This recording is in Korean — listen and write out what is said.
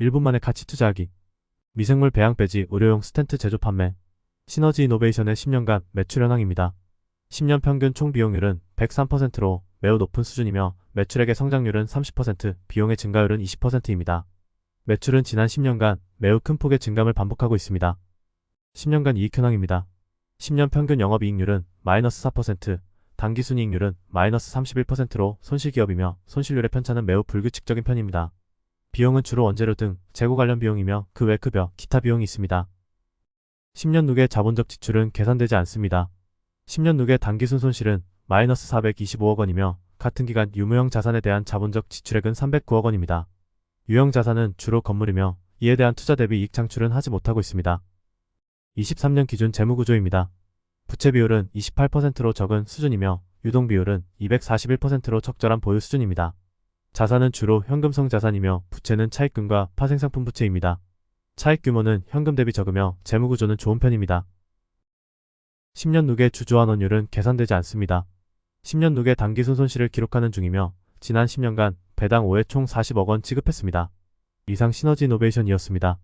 1분 만에 가치 투자하기. 미생물 배양 빼지 의료용 스텐트 제조 판매. 시너지 이노베이션의 10년간 매출 현황입니다. 10년 평균 총 비용률은 103%로 매우 높은 수준이며 매출액의 성장률은 30%, 비용의 증가율은 20%입니다. 매출은 지난 10년간 매우 큰 폭의 증감을 반복하고 있습니다. 10년간 이익 현황입니다. 10년 평균 영업이익률은 마이너스 4%, 당기순이익률은 마이너스 31%로 손실기업이며 손실률의 편차는 매우 불규칙적인 편입니다. 비용은 주로 원재료 등 재고 관련 비용이며 그 외 급여, 기타 비용이 있습니다. 10년 누계 자본적 지출은 계산되지 않습니다. 10년 누계 단기순 손실은 마이너스 425억 원이며 같은 기간 유무형 자산에 대한 자본적 지출액은 309억 원입니다. 유형 자산은 주로 건물이며 이에 대한 투자 대비 이익 창출은 하지 못하고 있습니다. 23년 기준 재무구조입니다. 부채 비율은 28%로 적은 수준이며 유동 비율은 241%로 적절한 보유 수준입니다. 자산은 주로 현금성 자산이며 부채는 차입금과 파생상품 부채입니다. 차익 규모는 현금 대비 적으며 재무 구조는 좋은 편입니다. 10년 누계 주주환 원율은 계산되지 않습니다. 10년 누계 단기순 손실을 기록하는 중이며 지난 10년간 배당 5회 총 40억 원 지급했습니다. 이상 시너지 이노베이션이었습니다.